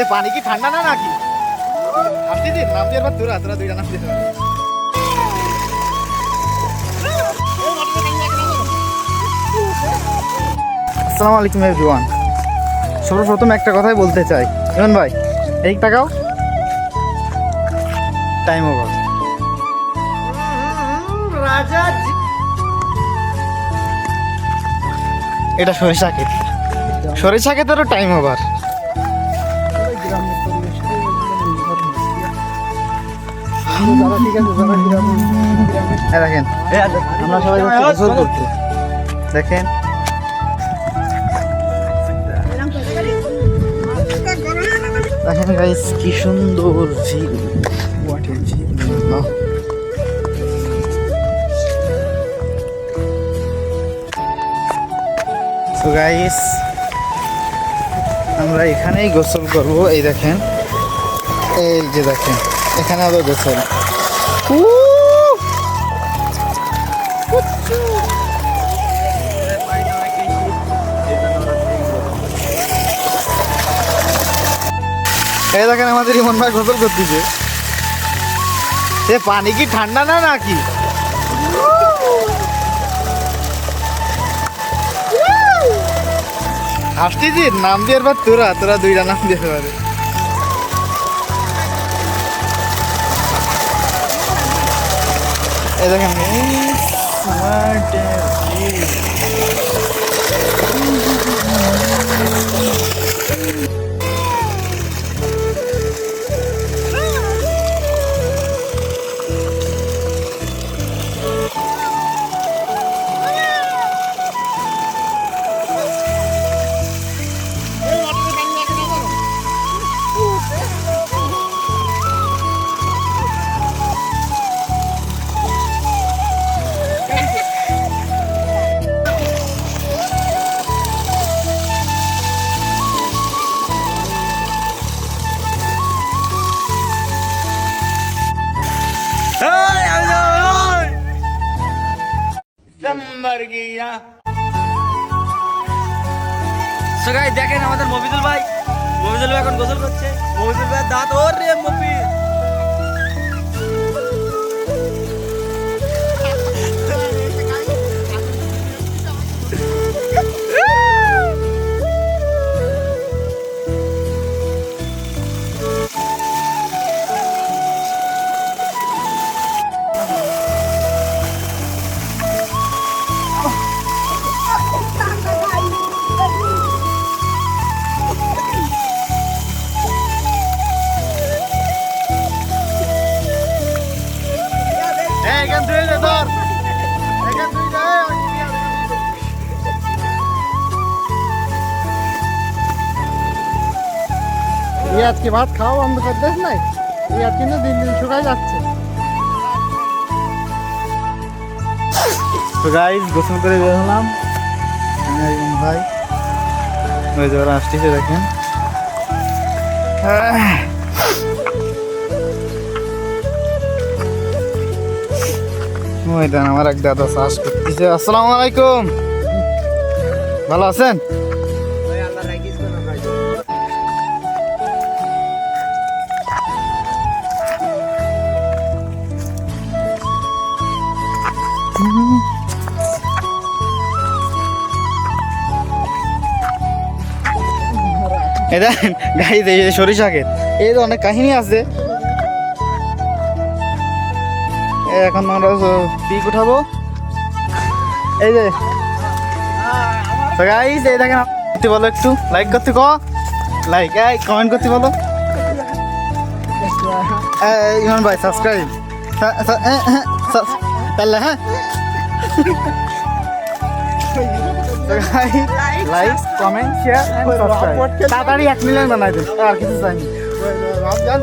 এ পানি কি ঠান্ডা না নাকি? আসছি নাম দিয়ে এবার তোরা তোরা দুইটা নাম দিয়ে আসসালামু আলাইকুম এভরিওয়ান সর্বপ্রথম একটা কথাই বলতে চাই। ইমন ভাই এই টাকাও? টাইম ওভার রাজা এটা সরিষা ক্ষেত। সরিষা ক্ষেতেরও টাইম ওভার দেখেন, আমরা সবাই গোসল করতে দেখেন দেখেন গাইস কি সুন্দর ঝিল ওয়াটার ঝিল তো গাইস আমরা এখানেই গোসল করব। এই দেখেন, এই যে দেখেন। এখানে আবার গোসল এই দেখেন আমাদের ইমন ভাই গোসল করতেছে। সে পানি কি ঠান্ডা না নাকি? আসতেছি, নাম দিয়ে এবার তোরা তোরা দুইটা নাম দিয়ে পারে। দেখেন এই গিয়া। সো গাইস দেখেন আমাদের মফিজুল ভাই। মফিজুল ভাই এখন গোসল করছে। মফিজুল ভাই দাঁত ওর রে এই আজকে ভাত খাওয়া বন্ধ করে দেখ নাই। আজ কিন্তু দিন দিন শুকাই যাচ্ছে। তো গাইস গোসল করে বের হলাম। ভাই। ওই যে ওরা আসতেছে দেখেন। আমার এক দাদা চাষ করতেছে। আসসালামু আলাইকুম। ভালো আছেন? এই দেখেন গাইজ এই সরিষা ক্ষেত এই তো অনেক কাহিনী আছে। এখন আমরা পিক উঠাবো। এই যে গাইজ এই দেখেন করতে বলো একটু? লাইক করতে ক। লাইক এই কমেন্ট করতে বলো। ইমন ভাই সাবস্ক্রাইব তাহলে হ্যাঁ। লাইক কমেন্ট শেয়ার তাড়াতাড়ি এক মিলিয়ন বানাই দিন আর কিছু চাইনি রমজান